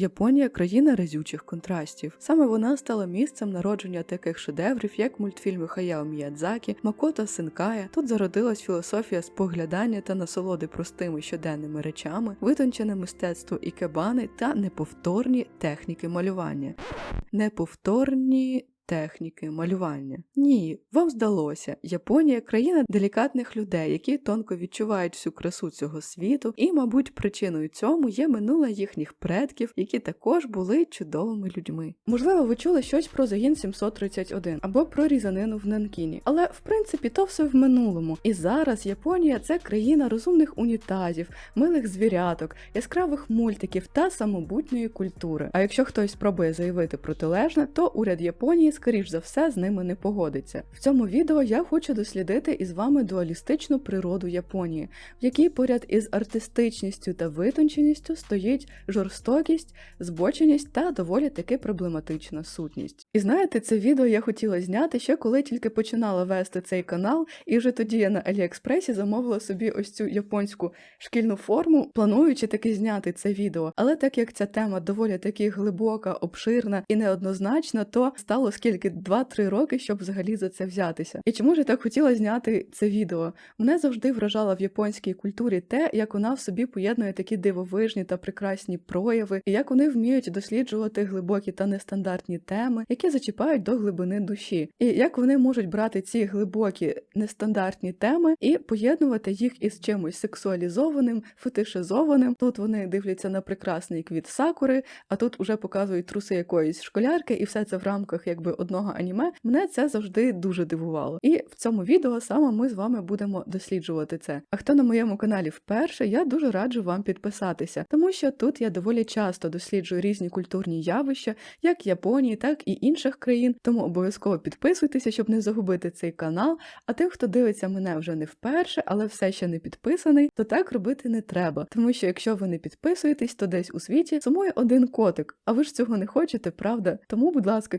Японія країна разючих контрастів. Саме вона стала місцем народження таких шедеврів, як мультфільми Хаяо Міядзакі, Макото Синкая. Тут зародилась філософія споглядання та насолоди простими щоденними речами, витончене мистецтво ікебани та неповторні техніки малювання. Неповторні техніки малювання. Ні, вам здалося. Японія країна делікатних людей, які тонко відчувають всю красу цього світу, і, мабуть, причиною цьому є минуле їхніх предків, які також були чудовими людьми. Можливо, ви чули щось про загін 731 або про різанину в Нанкіні, але в принципі то все в минулому. І зараз Японія це країна розумних унітазів, милих звіряток, яскравих мультиків та самобутньої культури. А якщо хтось спробує заявити протилежне, то уряд Японії скоріш за все з ними не погодиться. В цьому відео я хочу дослідити із вами дуалістичну природу Японії, в якій поряд із артистичністю та витонченістю стоїть жорстокість, збоченість та доволі таки проблематична сутність. І знаєте, це відео я хотіла зняти ще коли тільки починала вести цей канал, і вже тоді я на Аліекспресі замовила собі ось цю японську шкільну форму, плануючи таки зняти це відео. Але так як ця тема доволі таки глибока, обширна і неоднозначна, то стало скільки 2-3 роки, щоб взагалі за це взятися. І чому ж я так хотіла зняти це відео? Мене завжди вражала в японській культурі те, як вона в собі поєднує такі дивовижні та прекрасні прояви, і як вони вміють досліджувати глибокі та нестандартні теми, які зачіпають до глибини душі, і як вони можуть брати ці глибокі нестандартні теми і поєднувати їх із чимось сексуалізованим, фетишизованим. Тут вони дивляться на прекрасний квіт сакури, а тут уже показують труси якоїсь школярки, і все це в рамках якби одного аніме. Мене це завжди дуже дивувало. І в цьому відео саме ми з вами будемо досліджувати це. А хто на моєму каналі вперше, я дуже раджу вам підписатися, тому що тут я доволі часто досліджую різні культурні явища, як Японії, так і інших країн. Тому обов'язково підписуйтеся, щоб не загубити цей канал. А тим, хто дивиться мене вже не вперше, але все ще не підписаний, то так робити не треба. Тому що якщо ви не підписуєтесь, то десь у світі сумує один котик. А ви ж цього не хочете, правда? Тому, будь ласка,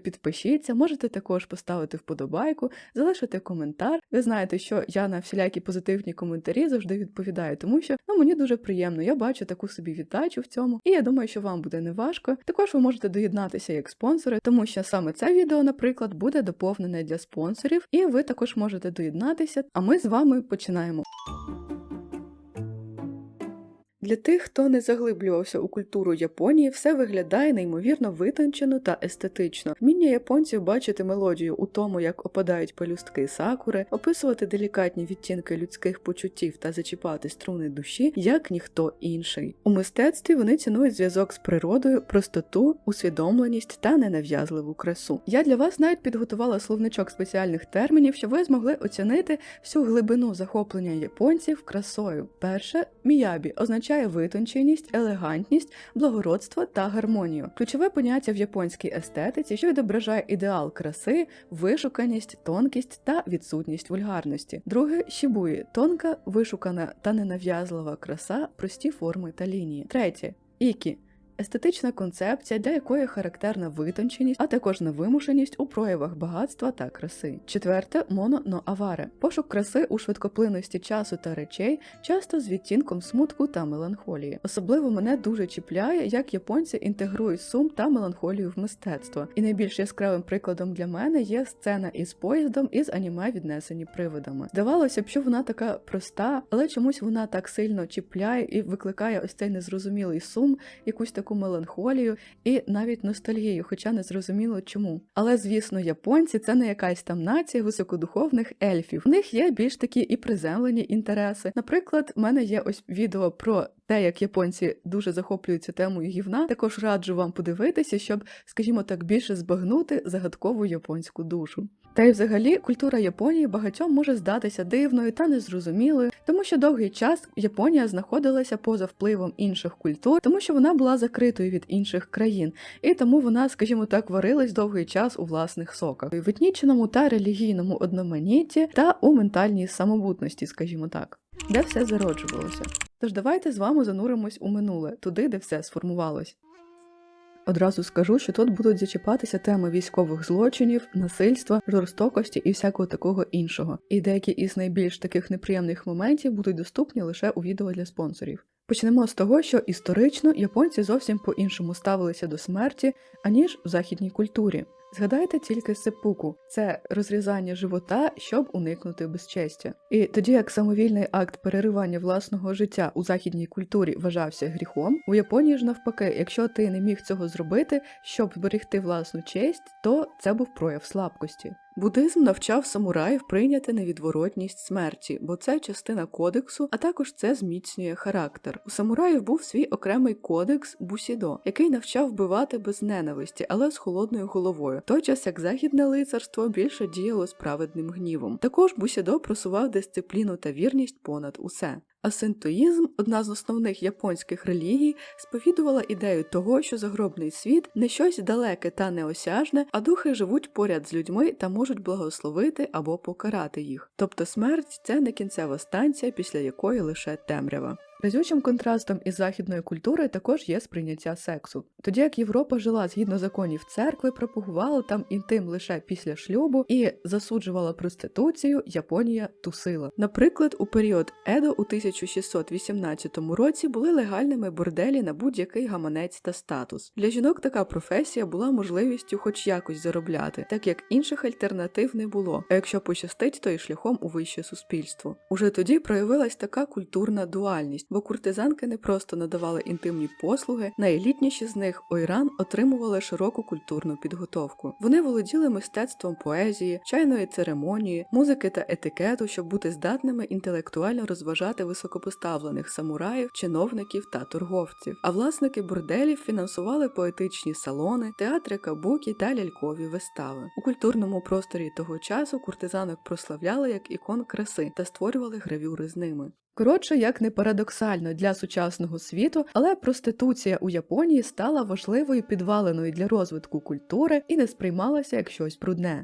підпишіться, можете також поставити вподобайку, залишити коментар. Ви знаєте, що я на всілякі позитивні коментарі завжди відповідаю, тому що ну мені дуже приємно. Я бачу таку собі віддачу в цьому, і я думаю, що вам буде неважко. Також ви можете доєднатися як спонсори, тому що саме це відео, наприклад, буде доповнене для спонсорів, і ви також можете доєднатися. А ми з вами починаємо. Для тих, хто не заглиблювався у культуру Японії, все виглядає неймовірно витончено та естетично. Вміння японців бачити мелодію у тому, як опадають пелюстки сакури, описувати делікатні відтінки людських почуттів та зачіпати струни душі, як ніхто інший. У мистецтві вони цінують зв'язок з природою, простоту, усвідомленість та ненав'язливу красу. Я для вас навіть підготувала словничок спеціальних термінів, щоб ви змогли оцінити всю глибину захоплення японців красою. Перше міябі означає витонченість, елегантність, благородство та гармонію. Ключове поняття в японській естетиці, що відображає ідеал краси, вишуканість, тонкість та відсутність вульгарності. Друге шібуї тонка, вишукана та ненав'язлива краса, прості форми та лінії. Третє ікі. Естетична концепція, для якої характерна витонченість, а також невимушеність у проявах багатства та краси. Четверте моно но пошук краси у швидкоплинності часу та речей, часто з відтінком смутку та меланхолії. Особливо мене дуже чіпляє, як японці інтегрують сум та меланхолію в мистецтво. І найбільш яскравим прикладом для мене є сцена із поїздом із аніме віднесені привидами. Здавалося б, що вона така проста, але чомусь вона так сильно чіпляє і викликає ось цей незрозумілий сум, якусь таку меланхолію і навіть ностальгію, хоча не зрозуміло чому. Але звісно, японці це не якась там нація високодуховних ельфів. В них є більш такі і приземлені інтереси. Наприклад, в мене є ось відео про те, як японці дуже захоплюються темою гівна. Також раджу вам подивитися, щоб, скажімо так, більше збагнути загадкову японську душу. Та й взагалі культура Японії багатьом може здатися дивною та незрозумілою, тому що довгий час Японія знаходилася поза впливом інших культур, тому що вона була закритою від інших країн, і тому вона, скажімо так, варилась довгий час у власних соках, в етнічному та релігійному одноманітті та у ментальній самобутності, скажімо так, де все зароджувалося. Тож давайте з вами зануримось у минуле, туди, де все сформувалось. Одразу скажу, що тут будуть зачіпатися теми військових злочинів, насильства, жорстокості і всякого такого іншого. І деякі із найбільш таких неприємних моментів будуть доступні лише у відео для спонсорів. Почнемо з того, що історично японці зовсім по-іншому ставилися до смерті, аніж в західній культурі. Згадайте тільки сепуку це розрізання живота, щоб уникнути безчестя. І тоді як самовільний акт переривання власного життя у західній культурі вважався гріхом, у Японії ж навпаки, якщо ти не міг цього зробити, щоб зберегти власну честь, то це був прояв слабкості. Буддизм навчав самураїв прийняти невідворотність смерті, бо це частина кодексу, а також це зміцнює характер. У самураїв був свій окремий кодекс бусідо, який навчав вбивати без ненависті, але з холодною головою, той час як західне лицарство більше діяло з праведним гнівом. Також бусідо просував дисципліну та вірність понад усе. А синтоїзм, одна з основних японських релігій, сповідувала ідею того, що загробний світ не щось далеке та неосяжне, а духи живуть поряд з людьми та можуть благословити або покарати їх. Тобто смерть це не кінцева станція, після якої лише темрява. Разючим контрастом із західною культурою також є сприйняття сексу. Тоді як Європа жила згідно законів церкви, пропагувала там інтим лише після шлюбу і засуджувала проституцію, Японія тусила. Наприклад, у період Едо у 1618 році були легальними борделі на будь-який гаманець та статус. Для жінок така професія була можливістю хоч якось заробляти, так як інших альтернатив не було. А якщо пощастить, то і шляхом у вище суспільство. Уже тоді проявилась така культурна дуальність бо куртизанки не просто надавали інтимні послуги, найелітніші з них ойран отримували широку культурну підготовку. Вони володіли мистецтвом поезії, чайної церемонії, музики та етикету, щоб бути здатними інтелектуально розважати високопоставлених самураїв, чиновників та торговців. А власники борделів фінансували поетичні салони, театри кабукі та лялькові вистави. У культурному просторі того часу куртизанок прославляли як ікон краси та створювали гравюри з ними. Коротше, як не парадоксально для сучасного світу, але проституція у Японії стала важливою підваленою для розвитку культури і не сприймалася як щось брудне.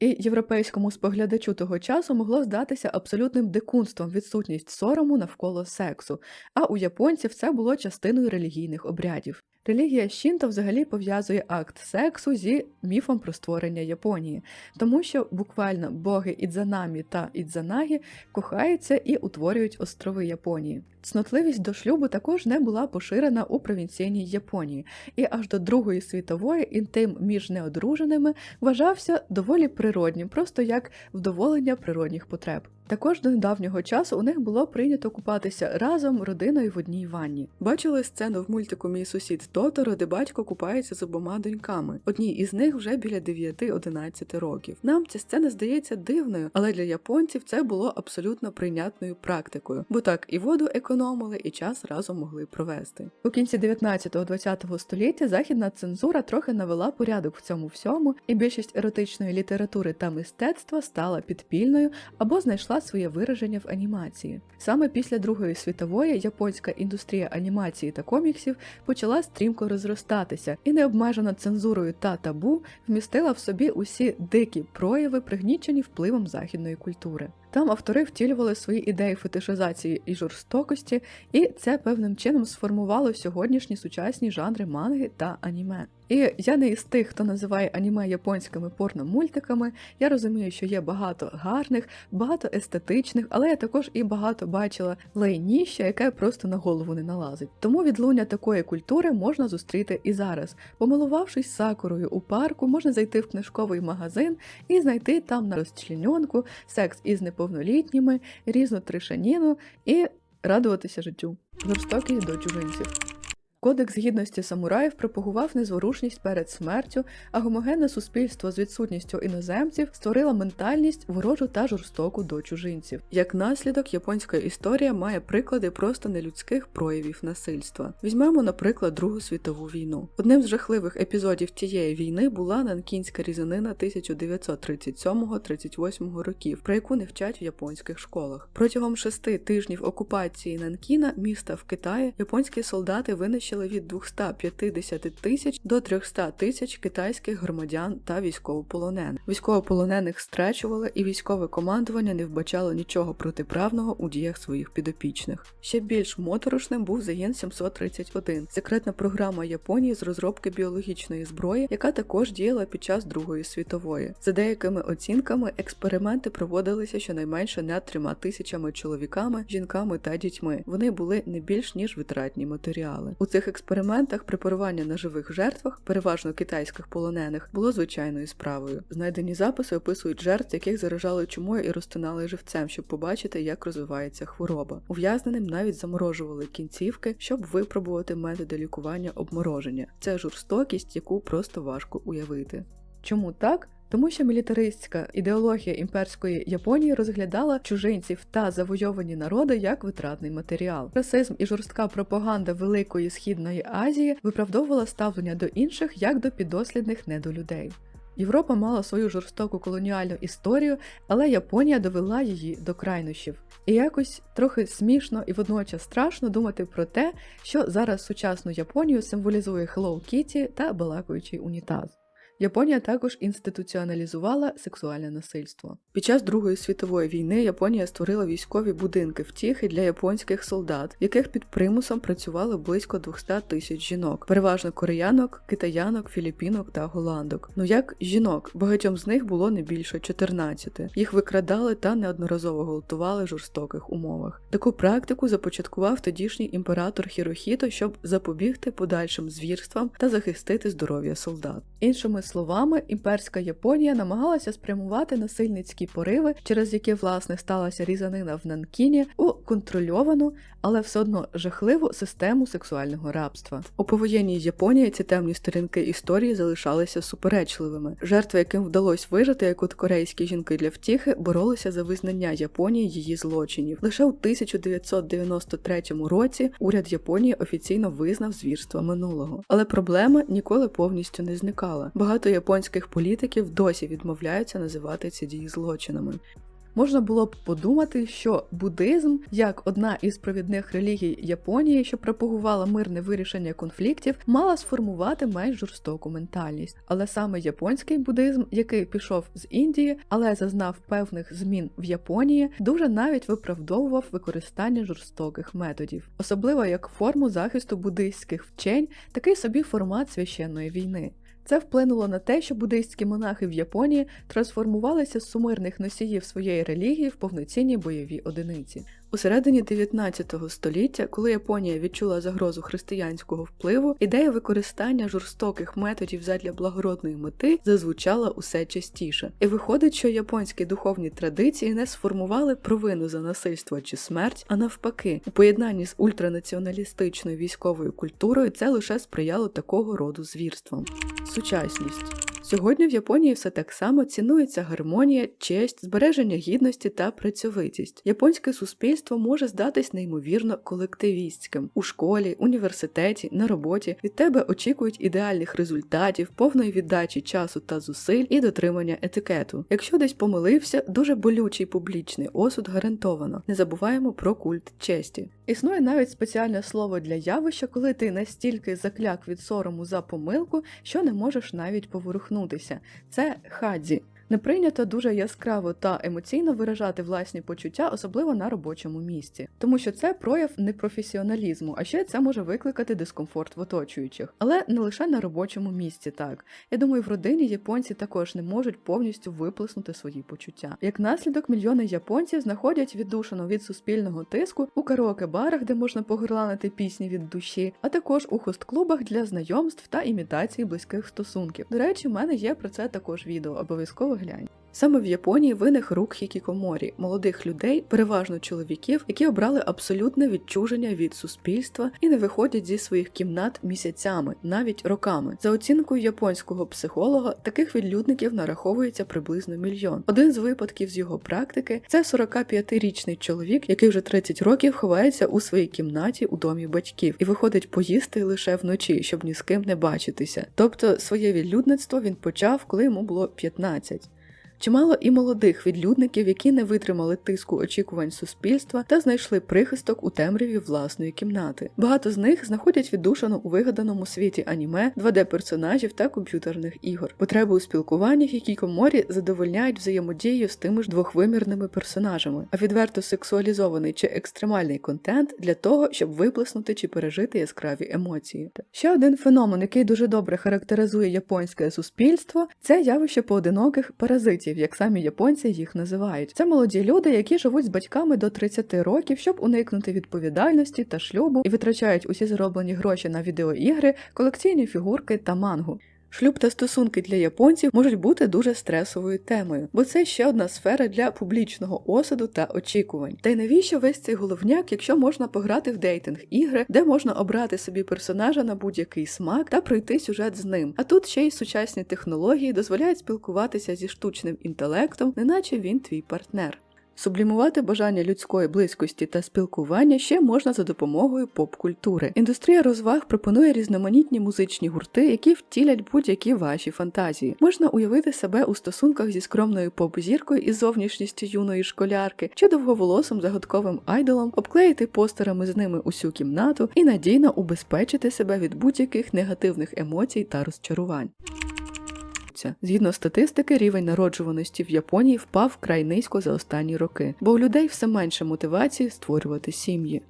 І європейському споглядачу того часу могло здатися абсолютним дикунством відсутність сорому навколо сексу, а у японців це було частиною релігійних обрядів. Релігія Шінто взагалі пов'язує акт сексу зі міфом про створення Японії, тому що буквально боги Ідзанамі та Ідзанагі кохаються і утворюють острови Японії. Цнотливість до шлюбу також не була поширена у провінційній Японії, і аж до Другої світової інтим між неодруженими вважався доволі природнім, просто як вдоволення природних потреб. Також до недавнього часу у них було прийнято купатися разом родиною в одній ванні. Бачили сцену в мультику Мій сусід Тоторо, де батько купається з обома доньками. Одній із них вже біля 9-11 років. Нам ця сцена здається дивною, але для японців це було абсолютно прийнятною практикою, бо так і воду економили, і час разом могли провести. У кінці 19-20 століття західна цензура трохи навела порядок в цьому всьому, і більшість еротичної літератури та мистецтва стала підпільною або знайшла своє вираження в анімації. Саме після Другої світової японська індустрія анімації та коміксів почала стрімко розростатися і необмежена цензурою та табу вмістила в собі усі дикі прояви, пригнічені впливом західної культури. Там автори втілювали свої ідеї фетишизації і жорстокості, і це певним чином сформувало сьогоднішні сучасні жанри манги та аніме. І я не із тих, хто називає аніме японськими порномультиками. Я розумію, що є багато гарних, багато естетичних, але я також і багато бачила лайніща, яке просто на голову не налазить. Тому відлуння такої культури можна зустріти і зараз. Помилувавшись сакурою у парку, можна зайти в книжковий магазин і знайти там на розчленьонку секс із неповнолітніми, різну тришаніну і радуватися життю. Жорстокість до чужинців. Кодекс гідності самураїв пропагував незворушність перед смертю, а гомогенне суспільство з відсутністю іноземців створило ментальність ворожу та жорстоку до чужинців. Як наслідок, японська історія має приклади просто нелюдських проявів насильства. Візьмемо, наприклад, Другу світову війну. Одним з жахливих епізодів тієї війни була нанкінська різанина 1937-38 років, про яку не вчать в японських школах. Протягом шести тижнів окупації Нанкіна, міста в Китаї, японські солдати винищили налічили від 250 тисяч до 300 тисяч китайських громадян та військовополонених. Військовополонених страчували, і військове командування не вбачало нічого протиправного у діях своїх підопічних. Ще більш моторошним був загін 731 – секретна програма Японії з розробки біологічної зброї, яка також діяла під час Другої світової. За деякими оцінками, експерименти проводилися щонайменше над трьома тисячами чоловіками, жінками та дітьми. Вони були не більш ніж витратні матеріали. У цих експериментах препарування на живих жертвах, переважно китайських полонених, було звичайною справою. Знайдені записи описують жертв, яких заражали чумою і розтинали живцем, щоб побачити, як розвивається хвороба. Ув'язненим навіть заморожували кінцівки, щоб випробувати методи лікування обмороження. Це жорстокість, яку просто важко уявити. Чому так? Тому що мілітаристська ідеологія імперської Японії розглядала чужинців та завойовані народи як витратний матеріал. Расизм і жорстка пропаганда Великої Східної Азії виправдовувала ставлення до інших як до підослідних недолюдей. Європа мала свою жорстоку колоніальну історію, але Японія довела її до крайнощів. І якось трохи смішно і водночас страшно думати про те, що зараз сучасну Японію символізує Hello Kitty та балакаючий унітаз. Японія також інституціоналізувала сексуальне насильство. Під час Другої світової війни Японія створила військові будинки втіхи для японських солдат, яких під примусом працювали близько 200 тисяч жінок, переважно кореянок, китаянок, філіпінок та голландок. Ну як жінок, багатьом з них було не більше 14. Їх викрадали та неодноразово гвалтували в жорстоких умовах. Таку практику започаткував тодішній імператор Хірохіто, щоб запобігти подальшим звірствам та захистити здоров'я солдат. Іншими словами, імперська Японія намагалася спрямувати насильницькі пориви, через які власне сталася різанина в Нанкіні, у контрольовану, але все одно жахливу систему сексуального рабства. У повоєнній Японії ці темні сторінки історії залишалися суперечливими. Жертви, яким вдалося вижити, як от корейські жінки для втіхи, боролися за визнання Японії її злочинів. Лише у 1993 році уряд Японії офіційно визнав звірства минулого. Але проблема ніколи повністю не зникала. Багато японських політиків досі відмовляються називати ці дії злочинами. Можна було б подумати, що буддизм, як одна із провідних релігій Японії, що пропагувала мирне вирішення конфліктів, мала сформувати менш жорстоку ментальність. Але саме японський буддизм, який пішов з Індії, але зазнав певних змін в Японії, дуже навіть виправдовував використання жорстоких методів, особливо як форму захисту буддистських вчень, такий собі формат священної війни. Це вплинуло на те, що буддийські монахи в Японії трансформувалися з сумирних носіїв своєї релігії в повноцінні бойові одиниці. У середині 19 століття, коли Японія відчула загрозу християнського впливу, ідея використання жорстоких методів задля благородної мети зазвучала усе частіше. І виходить, що японські духовні традиції не сформували провину за насильство чи смерть, а навпаки, у поєднанні з ультранаціоналістичною військовою культурою це лише сприяло такого роду звірствам. Сучасність. Сьогодні в Японії все так само цінується гармонія, честь, збереження гідності та працьовитість. Японське суспільство може здатись неймовірно колективістським у школі, університеті, на роботі. Від тебе очікують ідеальних результатів, повної віддачі часу та зусиль і дотримання етикету. Якщо десь помилився, дуже болючий публічний осуд гарантовано. Не забуваємо про культ честі. Існує навіть спеціальне слово для явища, коли ти настільки закляк від сорому за помилку, що не можеш навіть поворухнутися. Це хадзі. Не прийнято дуже яскраво та емоційно виражати власні почуття, особливо на робочому місці, тому що це прояв непрофесіоналізму, а ще це може викликати дискомфорт в оточуючих. Але не лише на робочому місці, так я думаю, в родині японці також не можуть повністю виплеснути свої почуття. Як наслідок, мільйони японців знаходять віддушину від суспільного тиску у караоке-барах, де можна погорланити пісні від душі, а також у хост-клубах для знайомств та імітації близьких стосунків. До речі, в мене є про це також відео, обов'язково глянь. Саме в Японії виник рух хікікоморі молодих людей, переважно чоловіків, які обрали абсолютне відчуження від суспільства і не виходять зі своїх кімнат місяцями, навіть роками. За оцінкою японського психолога, таких відлюдників нараховується приблизно мільйон. Один з випадків з його практики це 45-річний чоловік, який вже 30 років ховається у своїй кімнаті у домі батьків і виходить поїсти лише вночі, щоб ні з ким не бачитися. Тобто своє відлюдництво він почав, коли йому було 15. Чимало і молодих відлюдників, які не витримали тиску очікувань суспільства та знайшли прихисток у темряві власної кімнати. Багато з них знаходять віддушину у вигаданому світі аніме, 2D-персонажів та комп'ютерних ігор. Потреби у спілкуваннях, які коморі задовольняють взаємодією з тими ж двохвимірними персонажами, а відверто сексуалізований чи екстремальний контент для того, щоб виплеснути чи пережити яскраві емоції. Ще один феномен, який дуже добре характеризує японське суспільство, це явище поодиноких паразитів, як самі японці їх називають. Це молоді люди, які живуть з батьками до 30 років, щоб уникнути відповідальності та шлюбу, і витрачають усі зароблені гроші на відеоігри, колекційні фігурки та мангу. Шлюб та стосунки для японців можуть бути дуже стресовою темою, бо це ще одна сфера для публічного осуду та очікувань. Та й навіщо весь цей головняк, якщо можна пограти в дейтинг ігри, де можна обрати собі персонажа на будь-який смак та пройти сюжет з ним. А тут ще й сучасні технології дозволяють спілкуватися зі штучним інтелектом, неначе він твій партнер. Сублімувати бажання людської близькості та спілкування ще можна за допомогою поп-культури. Індустрія розваг пропонує різноманітні музичні гурти, які втілять будь-які ваші фантазії. Можна уявити себе у стосунках зі скромною поп-зіркою із зовнішністю юної школярки чи довговолосим загадковим айдолом, обклеїти постерами з ними усю кімнату і надійно убезпечити себе від будь-яких негативних емоцій та розчарувань. Згідно статистики, рівень народжуваності в Японії впав вкрай низько за останні роки, бо у людей все менше мотивації створювати сім'ї.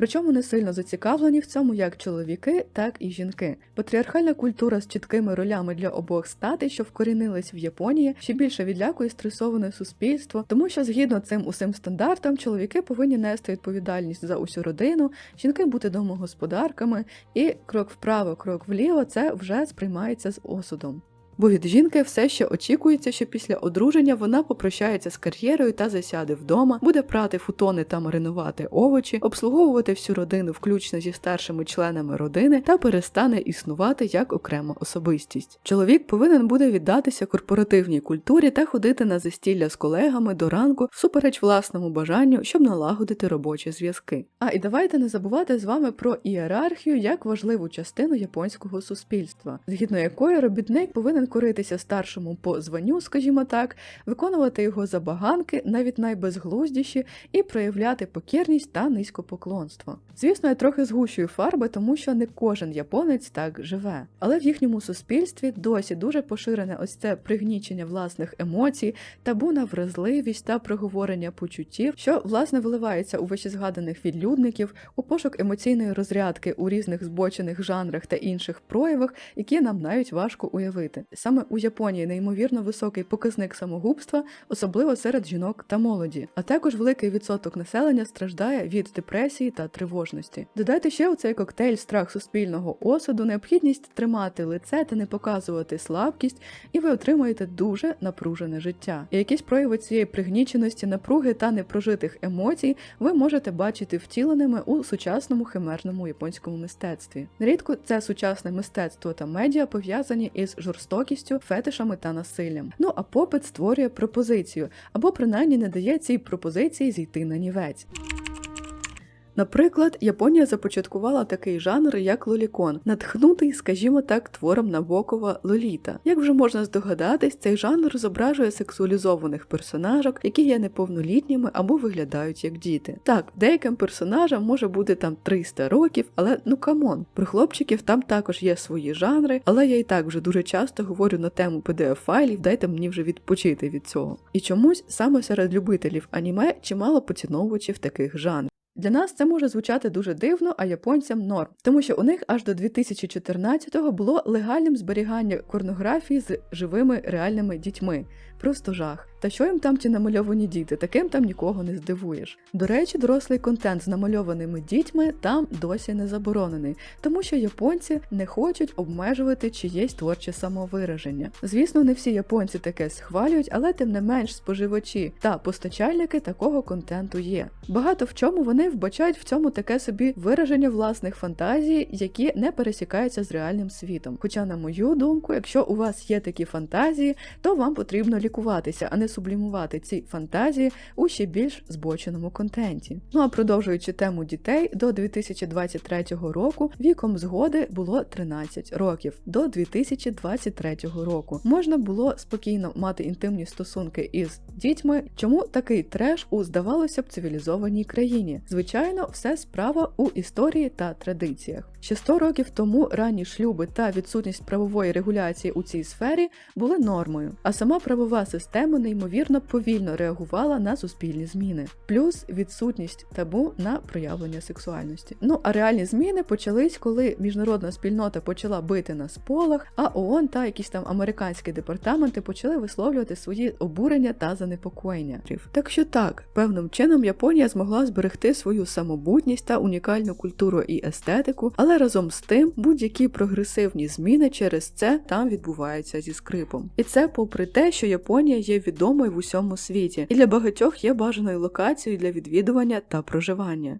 Причому не сильно зацікавлені в цьому як чоловіки, так і жінки. Патріархальна культура з чіткими ролями для обох статей, що вкорінились в Японії, ще більше відлякує стресоване суспільство, тому що згідно цим усім стандартам чоловіки повинні нести відповідальність за усю родину, жінки бути домогосподарками, і крок вправо, крок вліво це вже сприймається з осудом. Бо від жінки все ще очікується, що після одруження вона попрощається з кар'єрою та засяде вдома, буде прати футони та маринувати овочі, обслуговувати всю родину, включно зі старшими членами родини, та перестане існувати як окрема особистість. Чоловік повинен буде віддатися корпоративній культурі та ходити на застілля з колегами до ранку, всупереч власному бажанню, щоб налагодити робочі зв'язки. А і давайте не забувати з вами про ієрархію як важливу частину японського суспільства, згідно якої робітник повинен коритися старшому по званню, скажімо так, виконувати його забаганки, навіть найбезглуздіші, і проявляти покірність та низькопоклонство. Звісно, я трохи згущую фарби, тому що не кожен японець так живе. Але в їхньому суспільстві досі дуже поширене ось це пригнічення власних емоцій, табу на вразливість та проговорення почуттів, що власне виливається у вищезгаданих відлюдників, у пошук емоційної розрядки у різних збочених жанрах та інших проявах, які нам навіть важко уявити. Саме у Японії неймовірно високий показник самогубства, особливо серед жінок та молоді, а також великий відсоток населення страждає від депресії та тривожності. Додайте ще у цей коктейль страх суспільного осуду, необхідність тримати лице та не показувати слабкість, і ви отримуєте дуже напружене життя. І якісь прояви цієї пригніченості, напруги та непрожитих емоцій ви можете бачити втіленими у сучасному химерному японському мистецтві. Нерідко це сучасне мистецтво та медіа пов'язані із жорстокістю, фетишами та насиллям. Ну а попит створює пропозицію, або принаймні не дає цій пропозиції зійти на нівець. Наприклад, Японія започаткувала такий жанр, як лолікон, натхнутий, скажімо так, твором Набокова Лоліта. Як вже можна здогадатись, цей жанр зображує сексуалізованих персонажок, які є неповнолітніми або виглядають як діти. Так, деяким персонажам може бути там 300 років, але ну камон, про хлопчиків там також є свої жанри, але я і так вже дуже часто говорю на тему pdf файлів дайте мені вже відпочити від цього. І чомусь саме серед любителів аніме чимало поціновувачів таких жанрів. Для нас це може звучати дуже дивно, а японцям норм, тому що у них аж до 2014-го було легальним зберігання порнографії з живими реальними дітьми. Просто жах. Та що їм там ті намальовані діти? Таким там нікого не здивуєш. До речі, дорослий контент з намальованими дітьми там досі не заборонений, тому що японці не хочуть обмежувати чиєсь творче самовираження. Звісно, не всі японці таке схвалюють, але тим не менш споживачі та постачальники такого контенту є. Багато в чому вони вбачають в цьому таке собі вираження власних фантазій, які не пересікаються з реальним світом. Хоча, на мою думку, якщо у вас є такі фантазії, то вам потрібно лікуватися, а не пересублімувати ці фантазії у ще більш збоченому контенті. Ну а продовжуючи тему дітей, до 2023 року віком згоди було 13 років, до 2023 року можна було спокійно мати інтимні стосунки із дітьми. Чому такий треш у здавалося б цивілізованій країні? Звичайно, все справа у історії та традиціях. Ще 100 років тому ранні шлюби та відсутність правової регуляції у цій сфері були нормою, а сама правова система неймовірно повільно реагувала на суспільні зміни, плюс відсутність табу на проявлення сексуальності. Ну а реальні зміни почались, коли міжнародна спільнота почала бити на сполох, а ООН та якісь там американські департаменти почали висловлювати свої обурення та занепокоєння. Так що так, певним чином Японія змогла зберегти свою самобутність та унікальну культуру і естетику, але разом з тим будь-які прогресивні зміни через це там відбуваються зі скрипом. І це попри те, що Японія є відомою в усьому світі, і для багатьох є бажаною локацією для відвідування та проживання.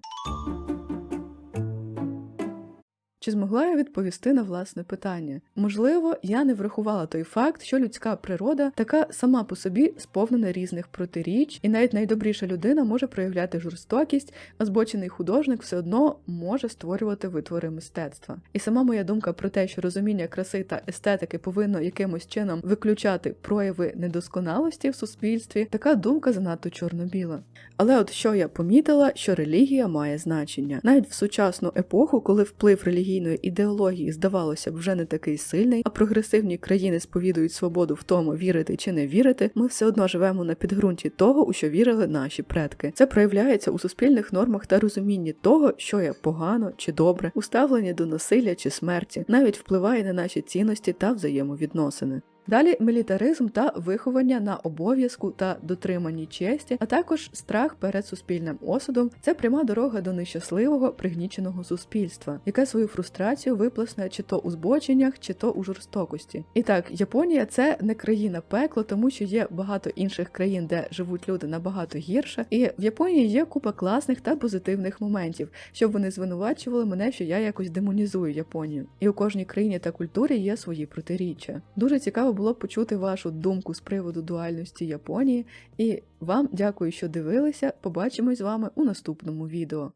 Чи змогла я відповісти на власне питання? Можливо, я не врахувала той факт, що людська природа така сама по собі сповнена різних протиріч, і навіть найдобріша людина може проявляти жорстокість, а збочений художник все одно може створювати витвори мистецтва. І сама моя думка про те, що розуміння краси та естетики повинно якимось чином виключати прояви недосконалості в суспільстві, така думка занадто чорно-біла. Але от що я помітила, що релігія має значення навіть в сучасну епоху, коли вплив релігійної ідеології здавалося б вже не такий сильний, а прогресивні країни сповідують свободу в тому, вірити чи не вірити, ми все одно живемо на підґрунті того, у що вірили наші предки. Це проявляється у суспільних нормах та розумінні того, що є погано чи добре, уставлення до насилля чи смерті, навіть впливає на наші цінності та взаємовідносини. Далі мілітаризм та виховання на обов'язку та дотриманні честі, а також страх перед суспільним осудом це пряма дорога до нещасливого пригніченого суспільства, яке свою фрустрацію виплесне чи то у збоченнях, чи то у жорстокості. І так, Японія це не країна пекло, тому що є багато інших країн, де живуть люди набагато гірше. І в Японії є купа класних та позитивних моментів, щоб вони звинувачували мене, що я якось демонізую Японію. І у кожній країні та культурі є свої протиріччя. Дуже цікаво було почути вашу думку з приводу дуальності Японії. І вам дякую, що дивилися. Побачимось з вами у наступному відео.